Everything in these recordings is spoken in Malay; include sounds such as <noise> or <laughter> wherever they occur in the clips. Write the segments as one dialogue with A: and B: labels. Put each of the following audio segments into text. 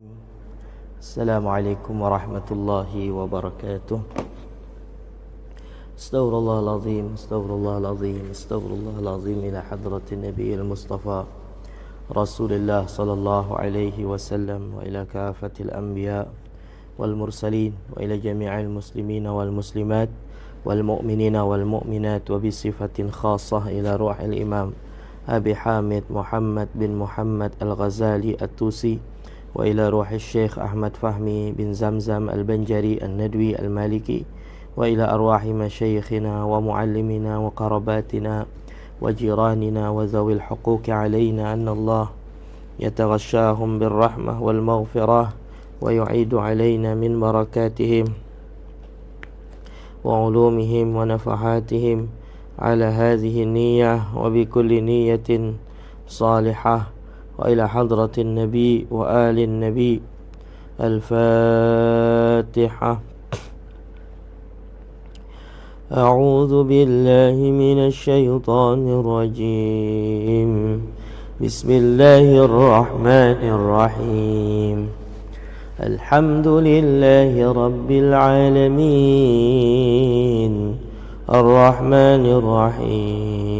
A: السلام عليكم ورحمة الله وبركاته. استغفر الله العظيم استغفر الله العظيم استغفر الله العظيم إلى حضرة النبي المصطفى رسول الله صلى الله عليه وسلم وإلى كافة الأنبياء والمرسلين وإلى جميع المسلمين والمسلمات والمؤمنين والمؤمنات وبصفة خاصة إلى روح الإمام أبي حامد محمد بن محمد الغزالي التوسي وإلى روح الشيخ أحمد فهمي بن زمزم البنجري الندوي المالكي وإلى أرواح مشايخنا ومعلمنا وقرباتنا وجيراننا وذوي الحقوق علينا أن الله يتغشاهم بالرحمة والمغفرة ويعيد علينا من بركاتهم وعلومهم ونفحاتهم على هذه النية وبكل نية صالحة. وإلى حضرة النبي وآل النبي. الفاتحة. أعوذ بالله من الشيطان الرجيم. بسم الله الرحمن الرحيم. الحمد لله رب العالمين. الرحمن الرحيم.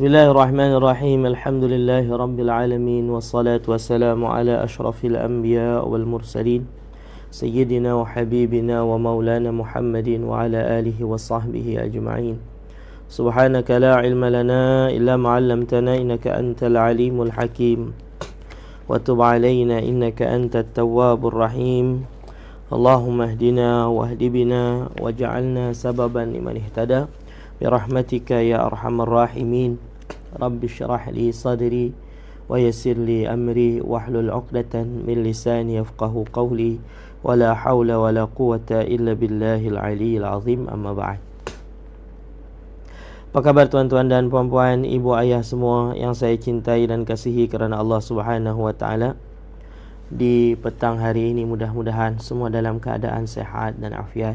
A: بسم الله الرحمن الرحيم الحمد لله رب العالمين والصلاة والسلام على أشرف الأنبياء والمرسلين سيدنا وحبيبنا ومولانا محمد وعلى آله وصحبه أجمعين سبحانك لا علم لنا إلا ما علمتنا إنك أنت العليم الحكيم وتب علينا إنك أنت التواب الرحيم اللهم اهدنا واهد بنا واجعلنا سببا لمن اهتدى برحمتك يا أرحم الراحمين رب اشرح لي صدري Amri, لي أمري واحلل عقدة من لساني يفقه قولي ولا حول ولا قوة إلا billahil aliyyil azim amma بعد Apa khabar tuan-tuan dan puan-puan, ibu ayah semua yang saya cintai dan kasihi kerana Allah Subhanahu Wa Taala. Di petang hari ini mudah-mudahan semua dalam keadaan sehat dan afiat.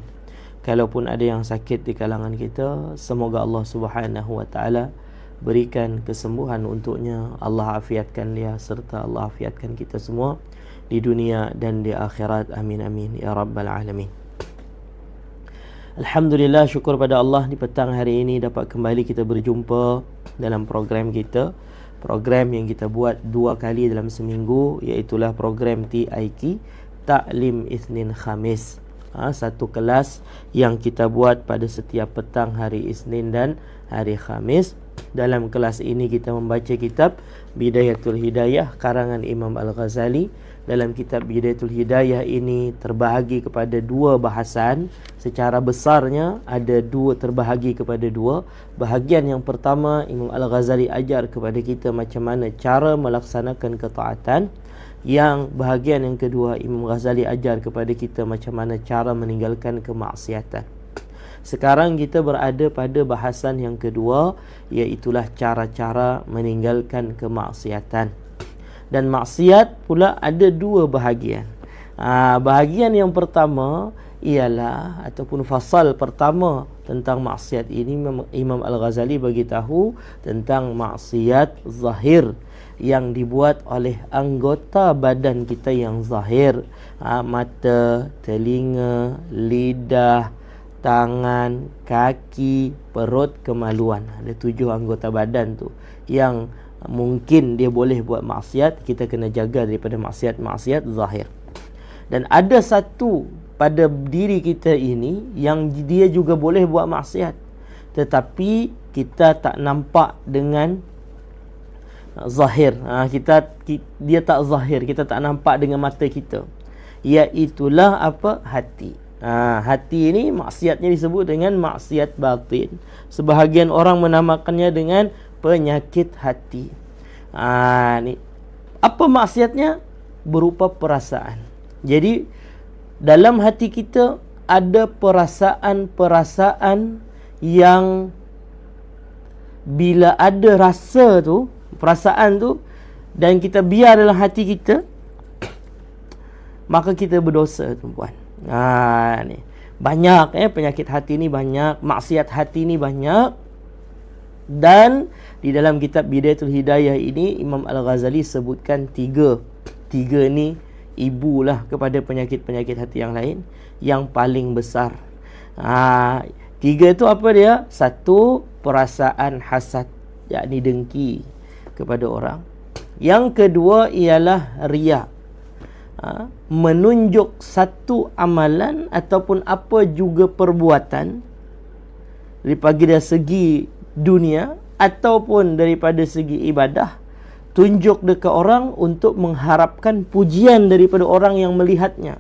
A: Kalaupun ada yang sakit di kalangan kita, semoga Allah Subhanahu Wa Taala berikan kesembuhan untuknya. Allah afiatkan dia serta Allah afiatkan kita semua di dunia dan di akhirat. Amin amin ya rabbal alamin. Alhamdulillah syukur pada Allah di petang hari ini dapat kembali kita berjumpa dalam program kita program yang kita buat dua kali dalam seminggu iaitulah program TIK Taklim Isnin Khamis ha, satu kelas yang kita buat pada setiap petang hari Isnin dan hari Khamis dalam kelas ini kita membaca kitab Bidayatul Hidayah karangan Imam Al-Ghazali. Dalam kitab Bidayatul Hidayah ini terbahagi kepada dua bahasan. Secara besarnya ada dua terbahagi kepada dua. Bahagian yang pertama Imam Al-Ghazali ajar kepada kita macam mana cara melaksanakan ketaatan. Yang bahagian yang kedua Imam Ghazali ajar kepada kita macam mana cara meninggalkan kemaksiatan sekarang kita berada pada bahasan yang kedua iaitulah cara-cara meninggalkan kemaksiatan dan maksiat pula ada dua bahagian. Ha, bahagian yang pertama ialah ataupun fasal pertama tentang maksiat ini Imam Al-Ghazali bagi tahu tentang maksiat zahir yang dibuat oleh anggota badan kita yang zahir ha, mata, telinga, lidah, tangan, kaki, perut, kemaluan. Ada tujuh anggota badan tu yang mungkin dia boleh buat maksiat kita kena jaga daripada maksiat-maksiat zahir. Dan ada satu pada diri kita ini yang dia juga boleh buat maksiat. Tetapi kita tak nampak dengan zahir. Ha, kita dia tak zahir kita tak nampak dengan mata kita. Iaitulah apa? Hati ha, hati ini maksiatnya disebut dengan maksiat batin sebahagian orang menamakannya dengan penyakit hati. Ha, ni. Apa maksiatnya? berupa perasaan. Jadi dalam hati kita ada perasaan-perasaan yang bila ada rasa tu, perasaan tu dan kita biar dalam hati kita <coughs> maka kita berdosa tuan-puan. Ha ni. Banyak eh penyakit hati ni banyak, maksiat hati ni banyak. Dan di dalam kitab Bidayatul Hidayah ini Imam Al-Ghazali sebutkan tiga. Tiga ni ibulah kepada penyakit-penyakit hati yang lain yang paling besar. Ha, tiga tu apa dia? Satu perasaan hasad yakni dengki kepada orang. Yang kedua ialah riak ha, menunjuk satu amalan ataupun apa juga perbuatan daripada dari segi dunia ataupun daripada segi ibadah tunjuk dekat orang untuk mengharapkan pujian daripada orang yang melihatnya.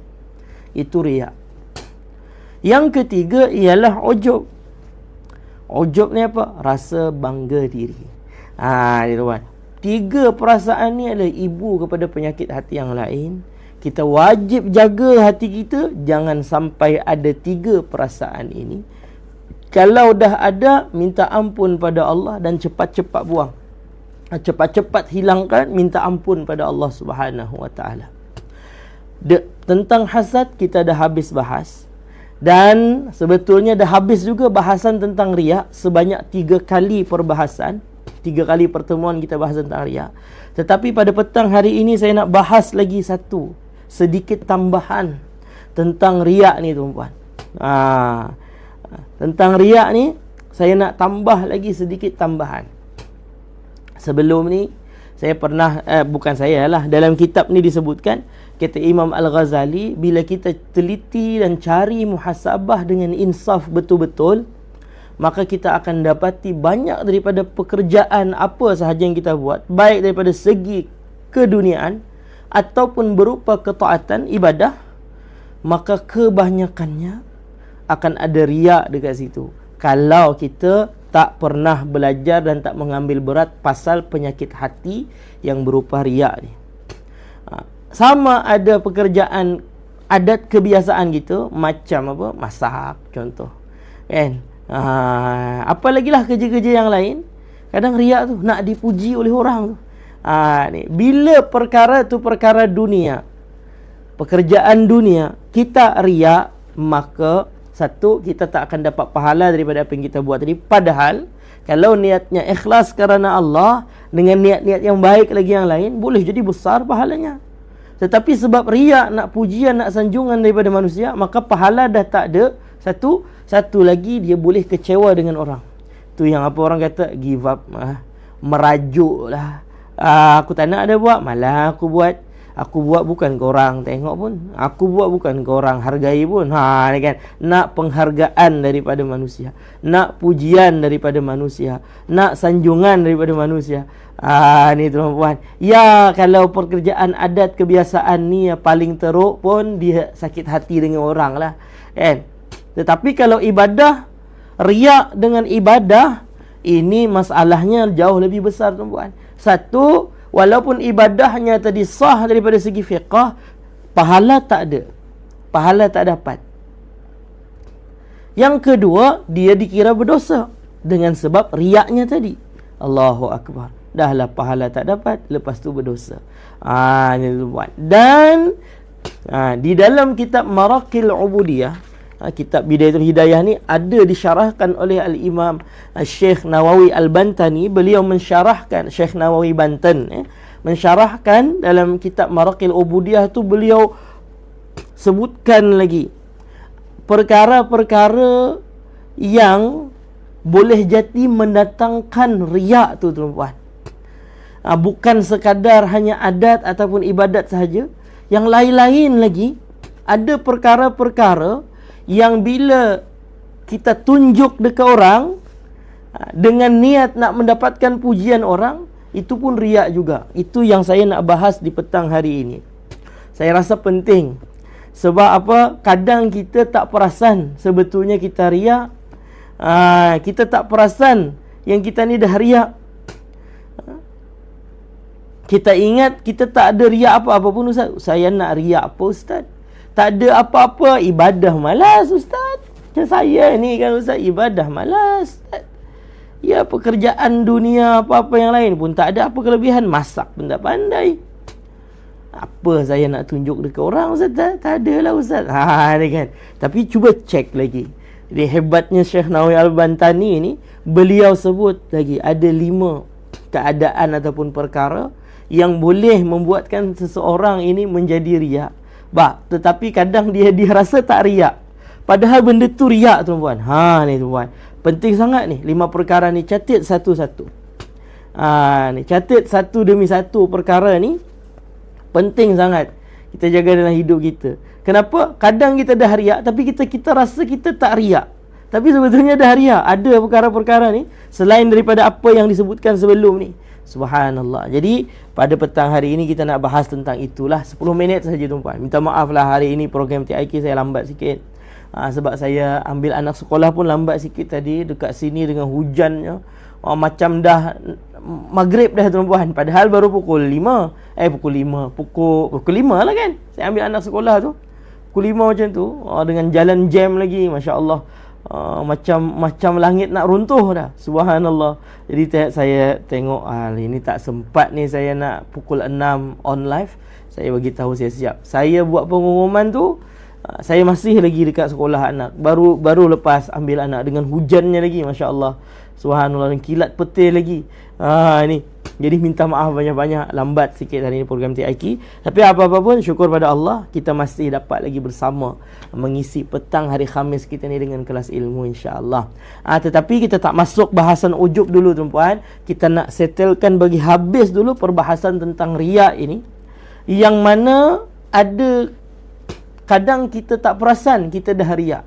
A: Itu riak. Yang ketiga ialah ujub ujub ni apa? Rasa bangga diri. Ha ni tuan. Tiga perasaan ni adalah ibu kepada penyakit hati yang lain kita wajib jaga hati kita. Jangan sampai ada tiga perasaan ini. Kalau dah ada minta ampun pada Allah dan cepat-cepat buang. Cepat-cepat hilangkan minta ampun pada Allah Subhanahu wa taala. Tentang hasad kita dah habis bahas. Dan sebetulnya dah habis juga bahasan tentang riak. Sebanyak tiga kali perbahasan. Tiga kali pertemuan kita bahas tentang riak. Tetapi pada petang hari ini saya nak bahas lagi satu sedikit tambahan tentang riak ni tuan-tuan. Ha, tentang riak ni saya nak tambah lagi sedikit tambahan. Sebelum ni saya pernah eh, bukan saya lah dalam kitab ni disebutkan kata Imam Al-Ghazali bila kita teliti dan cari muhasabah dengan insaf betul-betul maka kita akan dapati banyak daripada pekerjaan apa sahaja yang kita buat baik daripada segi keduniaan ataupun berupa ketaatan ibadah maka kebanyakannya akan ada riak dekat situ. Kalau kita tak pernah belajar dan tak mengambil berat pasal penyakit hati yang berupa riak ni. Ha, sama ada pekerjaan adat kebiasaan gitu macam apa? Masak contoh. Kan? Ha, apa lagi lah kerja-kerja yang lain? Kadang riak tu nak dipuji oleh orang tu Ha, ni. Bila perkara tu perkara dunia, pekerjaan dunia, kita riak, maka satu, kita tak akan dapat pahala daripada apa yang kita buat tadi. Padahal, kalau niatnya ikhlas kerana Allah, dengan niat-niat yang baik lagi yang lain, boleh jadi besar pahalanya. Tetapi sebab riak, nak pujian, nak sanjungan daripada manusia, maka pahala dah tak ada. Satu, satu lagi dia boleh kecewa dengan orang. Tu yang apa orang kata, give up. Ah, merajuk lah uh, aku tak nak ada buat malah aku buat. Aku buat bukan ke orang tengok pun. Aku buat bukan ke orang hargai pun. Ha ni kan? Nak penghargaan daripada manusia. Nak pujian daripada manusia. Nak sanjungan daripada manusia. Ah ni tuan-puan. Ya kalau pekerjaan adat kebiasaan ni ya, paling teruk pun dia sakit hati dengan orang lah. Kan? Tetapi kalau ibadah riak dengan ibadah ini masalahnya jauh lebih besar tuan-puan satu, walaupun ibadahnya tadi sah daripada segi fiqah, pahala tak ada. Pahala tak dapat. Yang kedua, dia dikira berdosa dengan sebab riaknya tadi. Allahu akbar. Dahlah pahala tak dapat, lepas tu berdosa. Ah, ha, ini buat. Dan ha, di dalam kitab Marakil Ubudiyah, ha, kitab Bidayatul Hidayah ni ada disyarahkan oleh al-Imam ha, Syekh Nawawi Al-Bantani. Beliau mensyarahkan Syekh Nawawi Banten eh, mensyarahkan dalam kitab Maraqil Ubudiyah tu beliau sebutkan lagi perkara-perkara yang boleh jadi mendatangkan riak tu tuan-tuan. Ha, bukan sekadar hanya adat ataupun ibadat sahaja. Yang lain-lain lagi ada perkara-perkara yang bila kita tunjuk dekat orang ha, dengan niat nak mendapatkan pujian orang itu pun riak juga. Itu yang saya nak bahas di petang hari ini. Saya rasa penting. Sebab apa? Kadang kita tak perasan sebetulnya kita riak. Ha, kita tak perasan yang kita ni dah riak. Kita ingat kita tak ada riak apa-apa pun Ustaz. Saya nak riak apa Ustaz? Tak ada apa-apa ibadah malas Ustaz. Macam saya ni kan Ustaz ibadah malas Ustaz. Ya pekerjaan dunia apa-apa yang lain pun tak ada apa kelebihan. Masak pun tak pandai. Apa saya nak tunjuk dekat orang Ustaz? Tak, tak ada lah Ustaz. Ha, ni kan. Tapi cuba cek lagi. Jadi hebatnya Syekh Nawawi Al-Bantani ni. Beliau sebut lagi ada lima keadaan ataupun perkara yang boleh membuatkan seseorang ini menjadi riak. Bah, tetapi kadang dia dia rasa tak riak. Padahal benda tu riak tuan-puan. Ha ni tuan-puan. Penting sangat ni lima perkara ni catat satu-satu. Ha ni catat satu demi satu perkara ni penting sangat kita jaga dalam hidup kita. Kenapa? Kadang kita dah riak tapi kita kita rasa kita tak riak. Tapi sebetulnya dah riak. Ada perkara-perkara ni selain daripada apa yang disebutkan sebelum ni. Subhanallah. Jadi pada petang hari ini kita nak bahas tentang itulah. 10 minit saja tuan-puan. Minta maaf lah hari ini program TIK saya lambat sikit. Ha, sebab saya ambil anak sekolah pun lambat sikit tadi dekat sini dengan hujannya. Ha, macam dah maghrib dah tuan-puan. Padahal baru pukul 5 eh pukul 5 pukul pukul 5 lah kan? Saya ambil anak sekolah tu. Pukul 5 macam tu. Ha, dengan jalan jam lagi masya-Allah Uh, macam macam langit nak runtuh dah. Subhanallah. Jadi saya tengok ah ini tak sempat ni saya nak pukul 6 on live. Saya bagi tahu saya siap. Saya buat pengumuman tu Ah, saya masih lagi dekat sekolah anak. Baru baru lepas ambil anak dengan hujannya lagi masya-Allah. Subhanallah. Dan kilat petir lagi. Ha ini jadi minta maaf banyak-banyak lambat sikit hari ini program TIK tapi apa-apa pun syukur pada Allah kita masih dapat lagi bersama mengisi petang hari Khamis kita ni dengan kelas ilmu insya-Allah. Ha, tetapi kita tak masuk bahasan ujub dulu tuan-puan. Kita nak settlekan bagi habis dulu perbahasan tentang riak ini. Yang mana ada kadang kita tak perasan kita dah riak.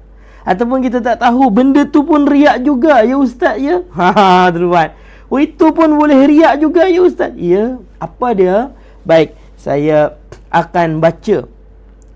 A: Ataupun kita tak tahu benda tu pun riak juga ya ustaz ya? <laughs> Ha tuan oh itu pun boleh riak juga ya ustaz ya apa dia baik saya akan baca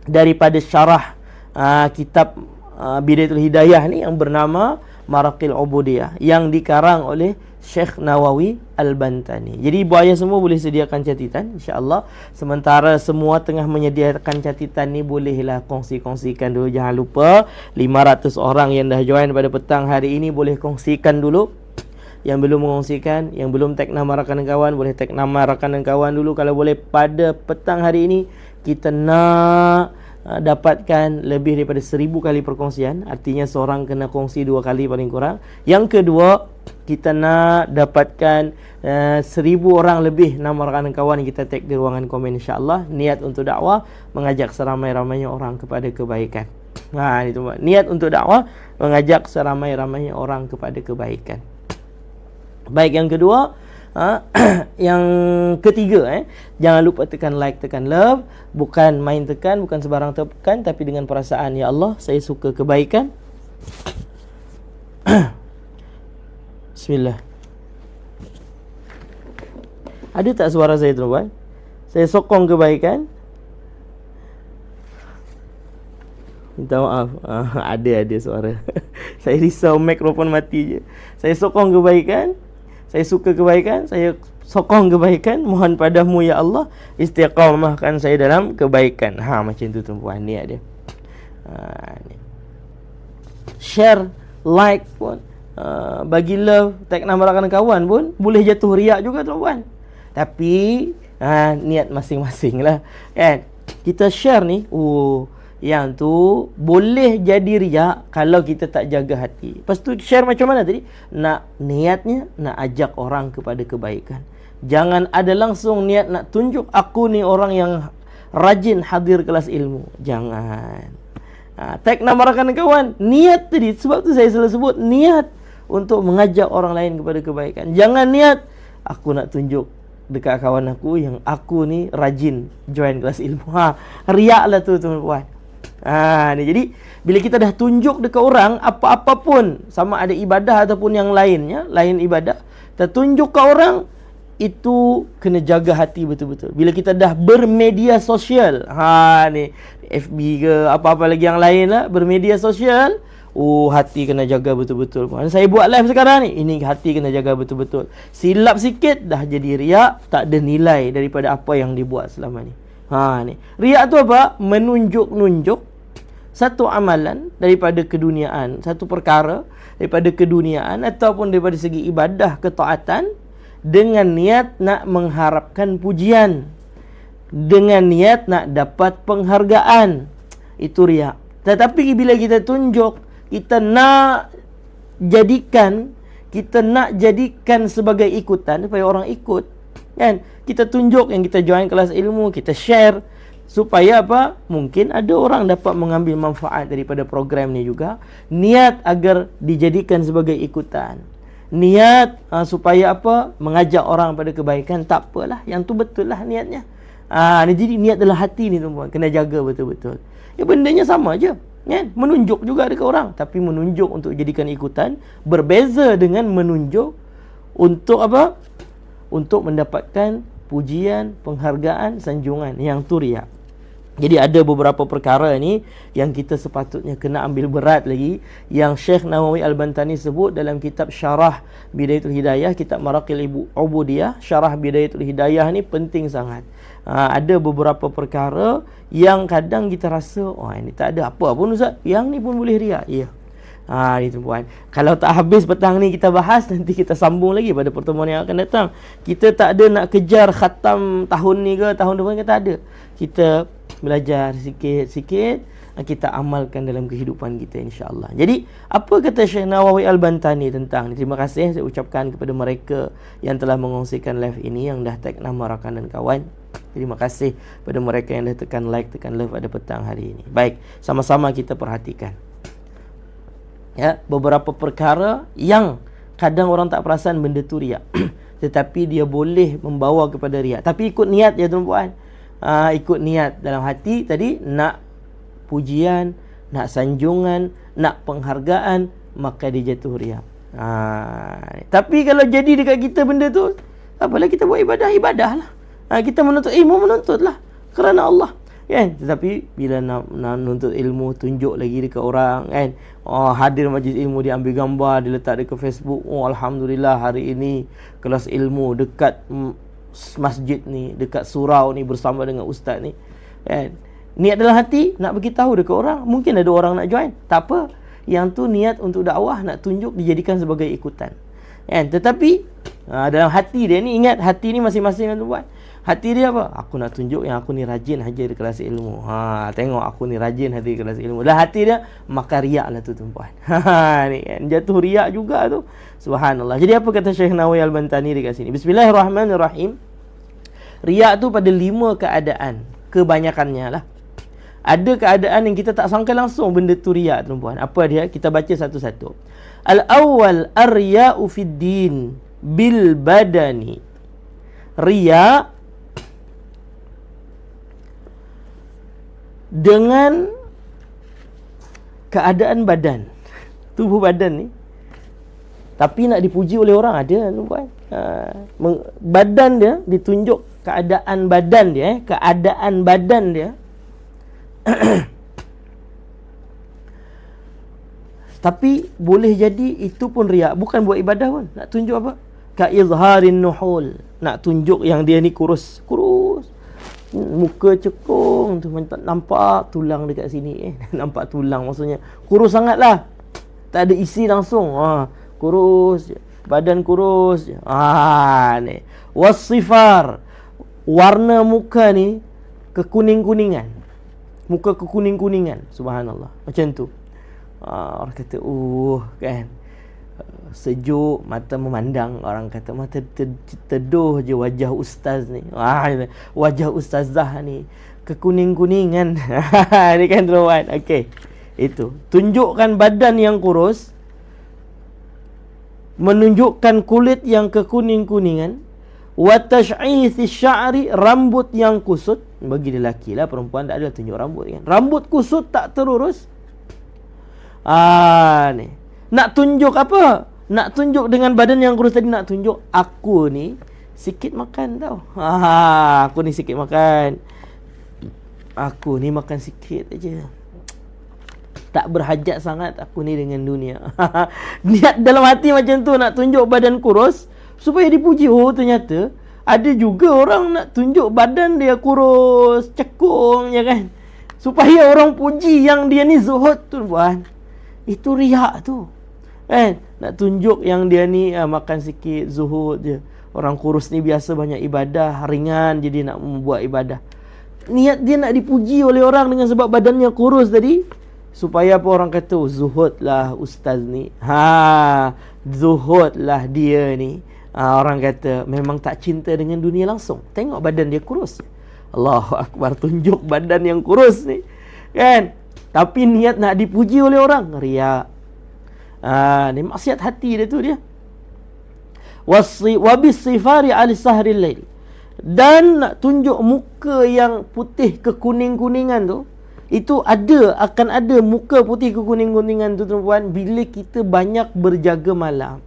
A: daripada syarah uh, kitab uh, Bidayatul Hidayah ni yang bernama Maraqil Ubudiyah yang dikarang oleh Syekh Nawawi Al-Bantani. Jadi ibu ayah semua boleh sediakan catatan insya-Allah. Sementara semua tengah menyediakan catatan ni bolehlah kongsi-kongsikan dulu jangan lupa 500 orang yang dah join pada petang hari ini boleh kongsikan dulu. Yang belum mengongsikan, yang belum tag nama rakan dan kawan boleh tag nama rakan dan kawan dulu. Kalau boleh pada petang hari ini kita nak uh, dapatkan lebih daripada seribu kali perkongsian. Artinya seorang kena kongsi dua kali paling kurang. Yang kedua kita nak dapatkan uh, seribu orang lebih nama rakan kawan yang kita tag di ruangan komen insyaAllah. Niat untuk dakwah mengajak seramai-ramainya orang kepada kebaikan. Ha, itu niat untuk dakwah mengajak seramai-ramainya orang kepada kebaikan baik yang kedua Ha? <clears throat> yang ketiga eh jangan lupa tekan like tekan love. Bukan main tekan bukan sebarang tekan tapi dengan perasaan ya Allah saya suka kebaikan. <clears throat> Bismillah. Ada tak suara saya tuan Saya sokong kebaikan. Minta maaf. Ah, <laughs> Ada ada suara. <laughs> Saya risau mikrofon mati je. Saya sokong kebaikan saya suka kebaikan, saya sokong kebaikan, mohon padamu ya Allah istiqamahkan saya dalam kebaikan. Ha macam tu tuan-puan ni ada. Ha ni. Share, like pun uh, bagi love, tag nama rakan kawan pun boleh jatuh riak juga tuan-puan. Tapi ha, niat masing-masing lah kan. Kita share ni, oh yang tu boleh jadi riak kalau kita tak jaga hati. Lepas tu share macam mana tadi? Nak niatnya nak ajak orang kepada kebaikan. Jangan ada langsung niat nak tunjuk aku ni orang yang rajin hadir kelas ilmu. Jangan. Ha, tag nama rakan kawan. Niat tadi. Sebab tu saya selalu sebut niat untuk mengajak orang lain kepada kebaikan. Jangan niat aku nak tunjuk dekat kawan aku yang aku ni rajin join kelas ilmu. Ha, riak lah tu tuan-tuan. Ha, ni jadi bila kita dah tunjuk dekat orang apa-apa pun sama ada ibadah ataupun yang lainnya, lain ibadah, kita tunjuk ke orang itu kena jaga hati betul-betul. Bila kita dah bermedia sosial, ha ni FB ke apa-apa lagi yang lain lah, bermedia sosial, Oh hati kena jaga betul-betul. Saya buat live sekarang ni. Ini hati kena jaga betul-betul. Silap sikit dah jadi riak, tak ada nilai daripada apa yang dibuat selama ni. Ha ni. Riak tu apa? Menunjuk-nunjuk satu amalan daripada keduniaan, satu perkara daripada keduniaan ataupun daripada segi ibadah ketaatan dengan niat nak mengharapkan pujian dengan niat nak dapat penghargaan. Itu riak. Tetapi bila kita tunjuk kita nak jadikan kita nak jadikan sebagai ikutan supaya orang ikut kan? Kita tunjuk yang kita join kelas ilmu kita share supaya apa? Mungkin ada orang dapat mengambil manfaat daripada program ni juga. Niat agar dijadikan sebagai ikutan. Niat uh, supaya apa? Mengajak orang pada kebaikan tak apalah. Yang tu betul lah niatnya. Ah uh, jadi niat dalam hati ni tuan kena jaga betul-betul. Ya bendanya sama aja kan? Menunjuk juga dekat orang. Tapi menunjuk untuk jadikan ikutan berbeza dengan menunjuk untuk apa? Untuk mendapatkan pujian penghargaan sanjungan. Yang tu riak jadi ada beberapa perkara ni yang kita sepatutnya kena ambil berat lagi yang Syekh Nawawi Al-Bantani sebut dalam kitab Syarah Bidayatul Hidayah, kitab Maraqil Ibu Ubudiyah, Syarah Bidayatul Hidayah ni penting sangat. Ha, ada beberapa perkara yang kadang kita rasa, oh ini tak ada apa pun Ustaz, yang ni pun boleh riak. Ya. Ha, ni tuan Kalau tak habis petang ni kita bahas, nanti kita sambung lagi pada pertemuan yang akan datang. Kita tak ada nak kejar khatam tahun ni ke, tahun depan kita ada. Kita belajar sikit-sikit kita amalkan dalam kehidupan kita insya-Allah. Jadi, apa kata Syekh Nawawi Al-Bantani tentang ni? Terima kasih saya ucapkan kepada mereka yang telah mengongsikan live ini yang dah tag nama rakan dan kawan. Terima kasih kepada mereka yang dah tekan like, tekan love pada petang hari ini. Baik, sama-sama kita perhatikan. Ya, beberapa perkara yang kadang orang tak perasan benda tu riak. <clears throat> Tetapi dia boleh membawa kepada riak. Tapi ikut niat ya tuan-puan uh, ikut niat dalam hati tadi nak pujian, nak sanjungan, nak penghargaan, maka dia jatuh riak. Ha, tapi kalau jadi dekat kita benda tu, apalah kita buat ibadah, ibadah lah. Ha, kita menuntut ilmu, menuntut lah. Kerana Allah. Kan? Tetapi bila nak, nak menuntut ilmu, tunjuk lagi dekat orang. Kan? Oh, hadir majlis ilmu, dia ambil gambar, dia letak dekat Facebook. Oh, Alhamdulillah hari ini kelas ilmu dekat masjid ni dekat surau ni bersama dengan ustaz ni kan? Niat dalam hati nak bagi tahu dekat orang mungkin ada orang nak join. Tak apa. Yang tu niat untuk dakwah nak tunjuk dijadikan sebagai ikutan. Kan? Tetapi ha, dalam hati dia ni ingat hati ni masing-masing yang buat hati dia apa? Aku nak tunjuk yang aku ni rajin haji di kelas ilmu. Ha tengok aku ni rajin haji di kelas ilmu. Dah hati dia maka riak lah tu tuan <laughs> ha ni kan jatuh riak juga tu. Subhanallah. Jadi apa kata Syekh Nawawi Al-Bantani dekat sini? Bismillahirrahmanirrahim. Riak tu pada lima keadaan. Kebanyakannya lah. Ada keadaan yang kita tak sangka langsung benda tu riak tuan apa dia? Kita baca satu-satu. Al awwal arya'u fid din bil badani riak dengan keadaan badan. Tubuh badan ni. Tapi nak dipuji oleh orang ada tuan ha, badan dia ditunjuk keadaan badan dia eh keadaan badan dia. <clears throat> Tapi boleh jadi itu pun riak bukan buat ibadah pun. Nak tunjuk apa? Ka izharin nuhul. Nak tunjuk yang dia ni kurus. Kurus muka cekung tu nampak tulang dekat sini eh. <laughs> Nampak tulang maksudnya. Kurus sangatlah. Tak ada isi langsung. Ha kurus badan kurus. Ha ni. Wasifar. Warna muka ni kekuning-kuningan. Muka kekuning-kuningan. Subhanallah. Macam tu. Ha, orang kata uh kan sejuk mata memandang orang kata mata teduh je wajah ustaz ni. Wah wajah ustazah ni. Kekuning-kuningan. <laughs> Ni kan tuan okey itu. Tunjukkan badan yang kurus. Menunjukkan kulit yang kekuning-kuningan. Wa tash'isi sya'ri rambut yang kusut. Bagi lelaki lah perempuan tak ada tunjuk rambut kan? Rambut kusut tak terurus. Ah ni. Nak tunjuk apa nak tunjuk dengan badan yang kurus tadi nak tunjuk aku ni sikit makan tau. Ha, aku ni sikit makan. Aku ni makan sikit aja. tak berhajat sangat aku ni dengan dunia <laughs> niat dalam hati macam tu nak tunjuk badan kurus supaya dipuji oh ternyata ada juga orang nak tunjuk badan dia kurus cekung ya kan supaya orang puji yang dia ni zuhud tu buan itu riak tu kan nak tunjuk yang dia ni uh, makan sikit zuhud je. Orang kurus ni biasa banyak ibadah ringan jadi nak membuat ibadah. Niat dia nak dipuji oleh orang dengan sebab badannya kurus tadi supaya apa orang kata oh, zuhudlah ustaz ni. Ha zuhudlah dia ni. Ha, orang kata memang tak cinta dengan dunia langsung. Tengok badan dia kurus. Allahu akbar tunjuk badan yang kurus ni. Kan? Tapi niat nak dipuji oleh orang riak ha ni maksiat hati dia tu dia. Wasi wabis sifari al sahril lail. Dan nak tunjuk muka yang putih kekuning-kuningan tu itu ada akan ada muka putih kekuning-kuningan tu tuan-tuan bila kita banyak berjaga malam.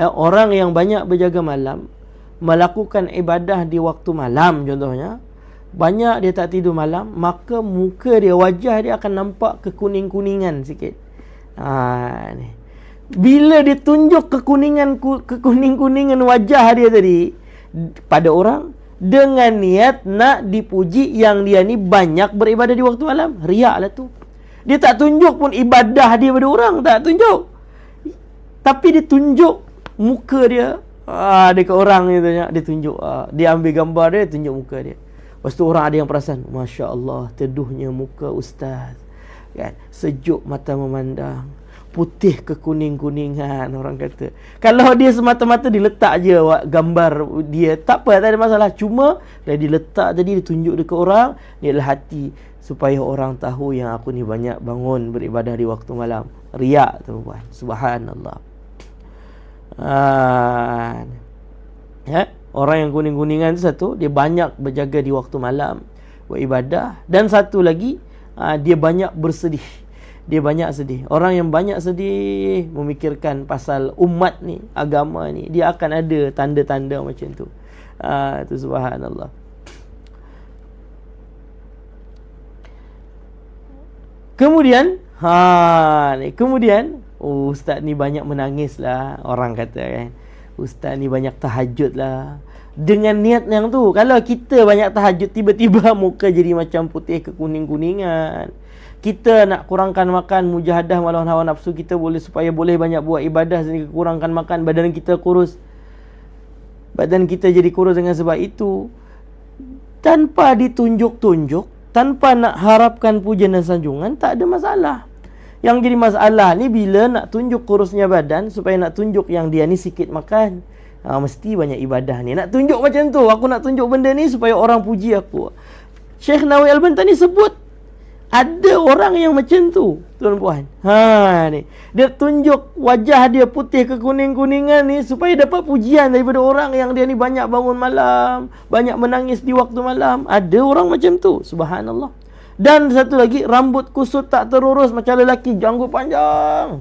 A: Eh, orang yang banyak berjaga malam melakukan ibadah di waktu malam contohnya banyak dia tak tidur malam maka muka dia wajah dia akan nampak kekuning-kuningan sikit ha ni bila dia tunjuk kekuningan kekuning-kuningan wajah dia tadi pada orang dengan niat nak dipuji yang dia ni banyak beribadah di waktu malam. Riak lah tu. Dia tak tunjuk pun ibadah dia pada orang. Tak tunjuk. Tapi dia tunjuk muka dia. Ah, dekat orang ni tanya. Dia tunjuk. Ah, dia ambil gambar dia, tunjuk muka dia. Lepas tu orang ada yang perasan. Masya Allah, teduhnya muka ustaz. Kan? Sejuk mata memandang putih ke kuning-kuningan <laughs> orang kata. Kalau dia semata-mata diletak je gambar dia, tak apa, tak ada masalah. Cuma dia diletak tadi ditunjuk dekat orang, ni adalah hati supaya orang tahu yang aku ni banyak bangun beribadah di waktu malam. Riak tuan-tuan. Subhanallah. Ha. Ya, orang yang kuning-kuningan tu satu, dia banyak berjaga di waktu malam beribadah dan satu lagi ha, dia banyak bersedih dia banyak sedih. Orang yang banyak sedih memikirkan pasal umat ni, agama ni, dia akan ada tanda-tanda macam tu. Ah tu subhanallah. Kemudian, ha ni kemudian oh, ustaz ni banyak menangis lah orang kata kan. Ustaz ni banyak tahajud lah. Dengan niat yang tu, kalau kita banyak tahajud tiba-tiba <laughs> muka jadi macam putih ke kuning-kuningan. Kita nak kurangkan makan mujahadah melawan hawa nafsu kita boleh supaya boleh banyak buat ibadah sehingga kurangkan makan badan kita kurus. Badan kita jadi kurus dengan sebab itu. Tanpa ditunjuk-tunjuk tanpa nak harapkan pujian dan sanjungan tak ada masalah. Yang jadi masalah ni bila nak tunjuk kurusnya badan supaya nak tunjuk yang dia ni sikit makan ha, mesti banyak ibadah ni nak tunjuk macam tu aku nak tunjuk benda ni supaya orang puji aku Syekh Nawawi Al-Bantani sebut ada orang yang macam tu, tuan-puan. Ha ni. Dia tunjuk wajah dia putih ke kuning-kuningan ni supaya dapat pujian daripada orang yang dia ni banyak bangun malam, banyak menangis di waktu malam. Ada orang macam tu, subhanallah. Dan satu lagi rambut kusut tak terurus macam lelaki janggut panjang.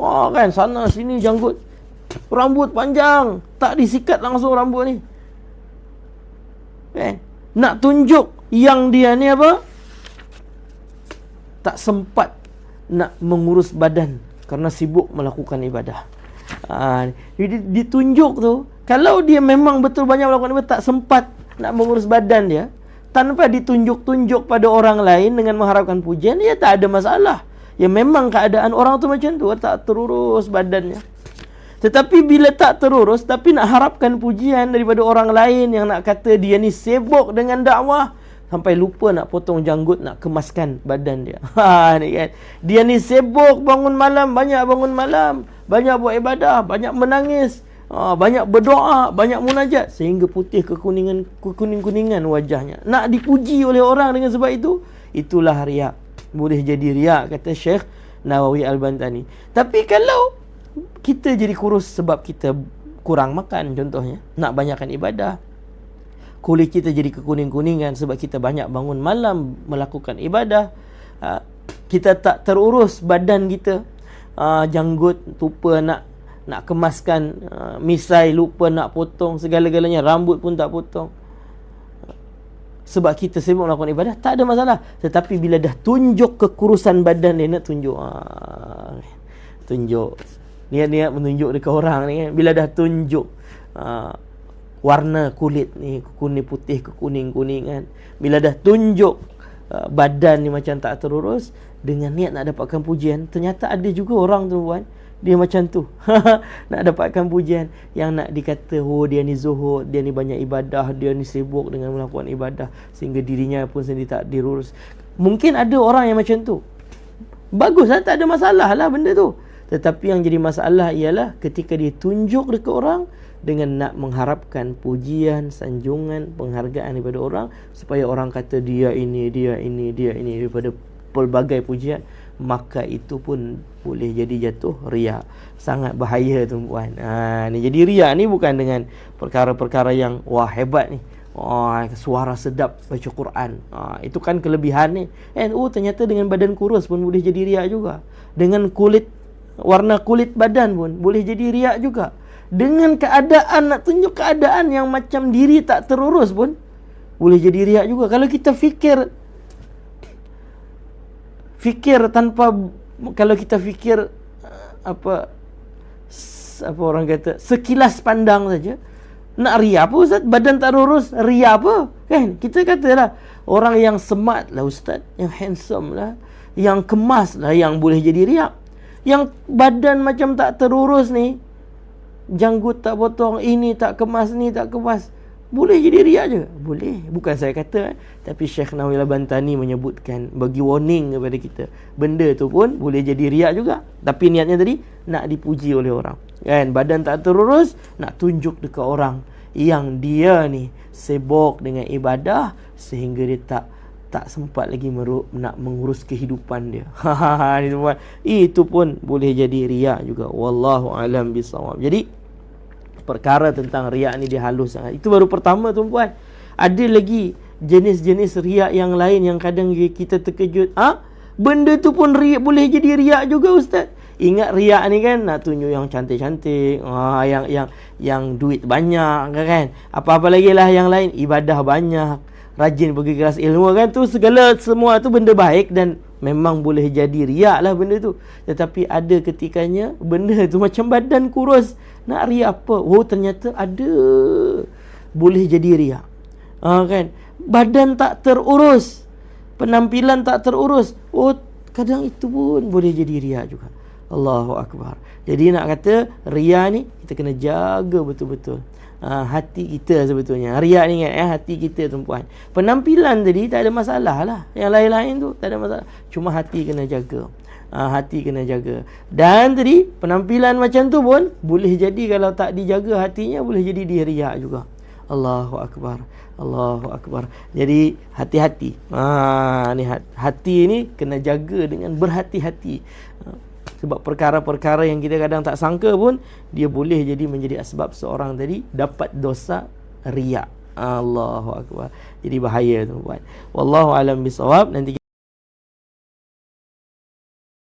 A: Wah kan sana sini janggut rambut panjang, tak disikat langsung rambut ni. Kan? Nak tunjuk yang dia ni apa? tak sempat nak mengurus badan kerana sibuk melakukan ibadah. Ha, ditunjuk tu kalau dia memang betul banyak melakukan ibadah tak sempat nak mengurus badan dia tanpa ditunjuk-tunjuk pada orang lain dengan mengharapkan pujian dia tak ada masalah. Ya memang keadaan orang tu macam tu tak terurus badannya. Tetapi bila tak terurus tapi nak harapkan pujian daripada orang lain yang nak kata dia ni sibuk dengan dakwah sampai lupa nak potong janggut nak kemaskan badan dia. <laughs> Ha ni kan. Dia ni sibuk bangun malam, banyak bangun malam, banyak buat ibadah, banyak menangis, ha, banyak berdoa, banyak munajat sehingga putih kekuningan kekuning-kuningan wajahnya. Nak dipuji oleh orang dengan sebab itu, itulah riak. Boleh jadi riak kata Syekh Nawawi Al-Bantani. Tapi kalau kita jadi kurus sebab kita kurang makan contohnya, nak banyakkan ibadah, kulit kita jadi kekuning-kuningan sebab kita banyak bangun malam melakukan ibadah. Uh, kita tak terurus badan kita. Uh, janggut lupa nak nak kemaskan uh, misai lupa nak potong segala-galanya. Rambut pun tak potong. Sebab kita sibuk melakukan ibadah tak ada masalah. Tetapi bila dah tunjuk kekurusan badan dia nak tunjuk tunjuk niat-niat menunjuk dekat orang ni kan. Bila dah tunjuk ah, warna kulit ni kuning putih ke kuning kuning kan. Bila dah tunjuk uh, badan ni macam tak terurus dengan niat nak dapatkan pujian ternyata ada juga orang tu buat dia macam tu. <laughs> Nak dapatkan pujian. Yang nak dikata oh dia ni zuhud dia ni banyak ibadah dia ni sibuk dengan melakukan ibadah sehingga dirinya pun sendiri tak dirurus. Mungkin ada orang yang macam tu. Bagus lah tak ada masalah lah benda tu tetapi yang jadi masalah ialah ketika dia tunjuk dekat orang dengan nak mengharapkan pujian, sanjungan, penghargaan daripada orang supaya orang kata dia ini, dia ini, dia ini daripada pelbagai pujian maka itu pun boleh jadi jatuh riak sangat bahaya tu puan ha, ni jadi riak ni bukan dengan perkara-perkara yang wah hebat ni Wah, suara sedap baca Quran. Ha, itu kan kelebihan ni. And oh ternyata dengan badan kurus pun boleh jadi riak juga. Dengan kulit warna kulit badan pun boleh jadi riak juga. Dengan keadaan nak tunjuk keadaan yang macam diri tak terurus pun boleh jadi riak juga. Kalau kita fikir fikir tanpa kalau kita fikir uh, apa apa orang kata sekilas pandang saja nak ria apa ustaz? Badan tak lurus ria apa? Kan? Kita katalah orang yang smart lah ustaz. Yang handsome lah. Yang kemas lah yang boleh jadi riak yang badan macam tak terurus ni janggut tak potong ini tak kemas ni tak kemas boleh jadi riak je? Boleh. Bukan saya kata. Eh. Tapi Syekh Nawila Bantani menyebutkan, bagi warning kepada kita. Benda tu pun boleh jadi riak juga. Tapi niatnya tadi, nak dipuji oleh orang. Kan? Badan tak terurus, nak tunjuk dekat orang. Yang dia ni sibuk dengan ibadah sehingga dia tak tak sempat lagi meru, nak mengurus kehidupan dia. <laughs> Itu pun boleh jadi riak juga. Wallahu alam bisawab. Jadi, perkara tentang riak ni dia halus sangat. Itu baru pertama tuan-puan. Ada lagi jenis-jenis riak yang lain yang kadang kita terkejut. Ah, ha? Benda tu pun riak boleh jadi riak juga ustaz. Ingat riak ni kan nak tunjuk yang cantik-cantik, ah yang yang yang duit banyak kan. Apa-apa lagi lah yang lain, ibadah banyak, rajin pergi kelas ilmu kan tu segala semua tu benda baik dan memang boleh jadi riak lah benda tu. Tetapi ada ketikanya benda tu macam badan kurus nak riak apa? Oh ternyata ada boleh jadi riak. Ha, kan? Badan tak terurus. Penampilan tak terurus. Oh kadang itu pun boleh jadi riak juga. Allahu Akbar. Jadi nak kata riak ni kita kena jaga betul-betul. Ha, hati kita sebetulnya. Riak ni kan eh, hati kita tuan Penampilan tadi tak ada masalah lah. Yang lain-lain tu tak ada masalah. Cuma hati kena jaga ha, hati kena jaga. Dan tadi penampilan macam tu pun boleh jadi kalau tak dijaga hatinya boleh jadi dia riak juga. Allahu akbar. Allahu akbar. Jadi hati-hati. Ha ni hati ni kena jaga dengan berhati-hati. Sebab perkara-perkara yang kita kadang tak sangka pun dia boleh jadi menjadi sebab seorang tadi dapat dosa riak. Allahu akbar. Jadi bahaya tu buat. Wallahu alam bisawab nanti